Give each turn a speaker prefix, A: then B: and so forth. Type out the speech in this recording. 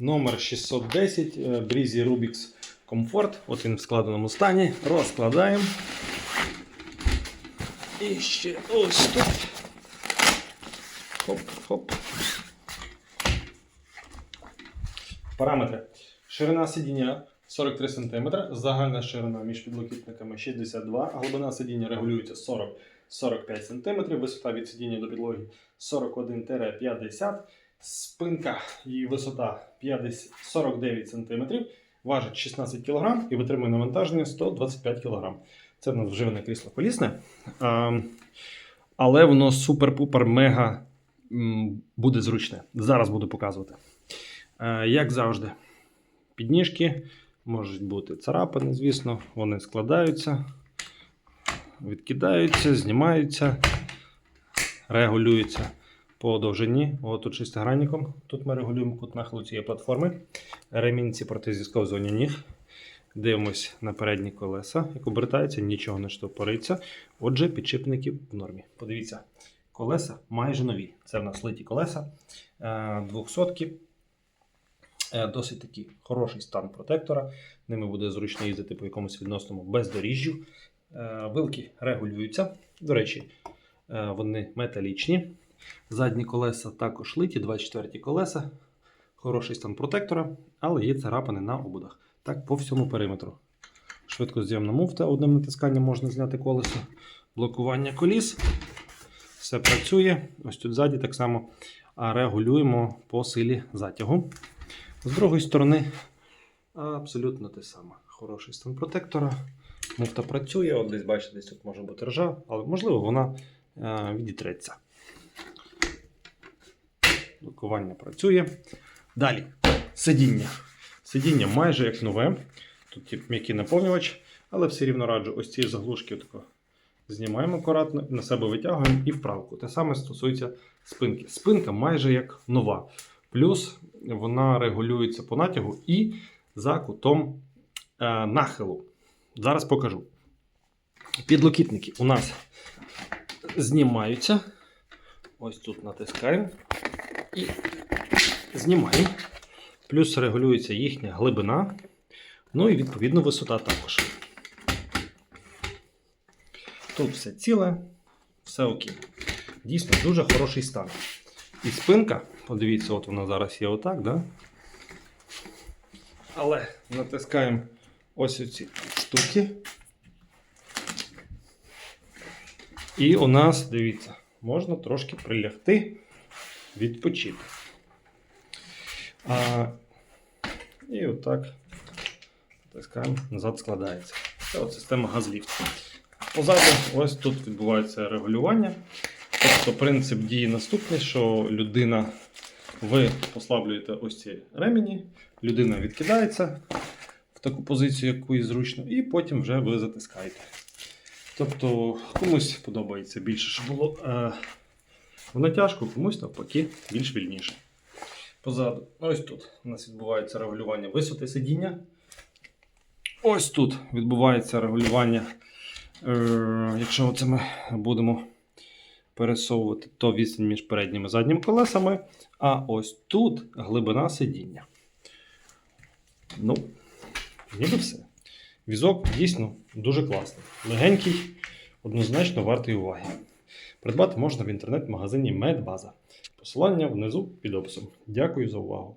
A: Номер 610 е, Breezy Rubix Comfort. От він в складеному стані. Розкладаємо. І ще ось тут. Хоп-хоп. Параметри. Ширина сидіння 43 см, загальна ширина між підлокітниками 62 а глибина сидіння регулюється 40-45 см, висота від сидіння до підлоги 41-50 Спинка її висота 50, 49 см, важить 16 кг і витримує навантаження 125 кг. Це в нас вживане крісло колісне. Але воно супер-пупер мега буде зручне. Зараз буду показувати. Е, Як завжди, підніжки можуть бути царапини, звісно, вони складаються, відкидаються, знімаються, регулюються по довжині. Тут шестигранником. Тут ми регулюємо кут нахилу цієї платформи. Ремінці проти зісковзування ніг. Дивимось на передні колеса. Як обертається, нічого не штовпориться. Отже, підшипники в нормі. Подивіться, колеса майже нові. Це в нас литі колеса. 200 Е, Досить такий хороший стан протектора. Ними буде зручно їздити по якомусь відносному бездоріжжю. Е, Вилки регулюються. До речі, е, вони металічні. Задні колеса також литі, 24 колеса. Хороший стан протектора, але є царапини на ободах. Так, по всьому периметру. Швидкозйомна муфта, одним натисканням можна зняти колесо. Блокування коліс. Все працює. Ось тут ззаді так само регулюємо по силі затягу. З другої сторони, абсолютно те саме. Хороший стан протектора. Муфта працює, от десь бачите, десь тут може бути ржа, але можливо вона е, відітреться. Блокування працює. Далі сидіння. Сидіння майже як нове. Тут м'який наповнювач, але все рівно раджу ось ці заглушки отако знімаємо акуратно, на себе витягуємо і вправку. Те саме стосується спинки. Спинка майже як нова. Плюс вона регулюється по натягу і за кутом е, нахилу. Зараз покажу. Підлокітники у нас знімаються. Ось тут натискаємо і знімаємо. Плюс регулюється їхня глибина. Ну і відповідно висота також. Тут все ціле, все окей. Дійсно, дуже хороший стан. І спинка, подивіться, от вона зараз є отак, да? Але натискаємо ось оці штуки. І у нас, дивіться, можна трошки прилягти, відпочити. А, і отак натискаємо, назад складається. Це от система газліфту. Позаду ось тут відбувається регулювання. Тобто принцип дії наступний, що людина, ви послаблюєте ось ці ремені, людина відкидається в таку позицію, яку їй зручно, і потім вже ви затискаєте. Тобто комусь подобається більше, щоб було е, в натяжку, комусь навпаки більш вільніше. Позаду, ось тут у нас відбувається регулювання висоти сидіння. Ось тут відбувається регулювання. Е, якщо це ми будемо пересовувати, то відстань між передніми і задніми колесами. А ось тут глибина сидіння. Ну, ніби все. Візок дійсно дуже класний. Легенький, однозначно вартий уваги. Придбати можна в інтернет-магазині Медбаза. Посилання внизу під описом. Дякую за увагу.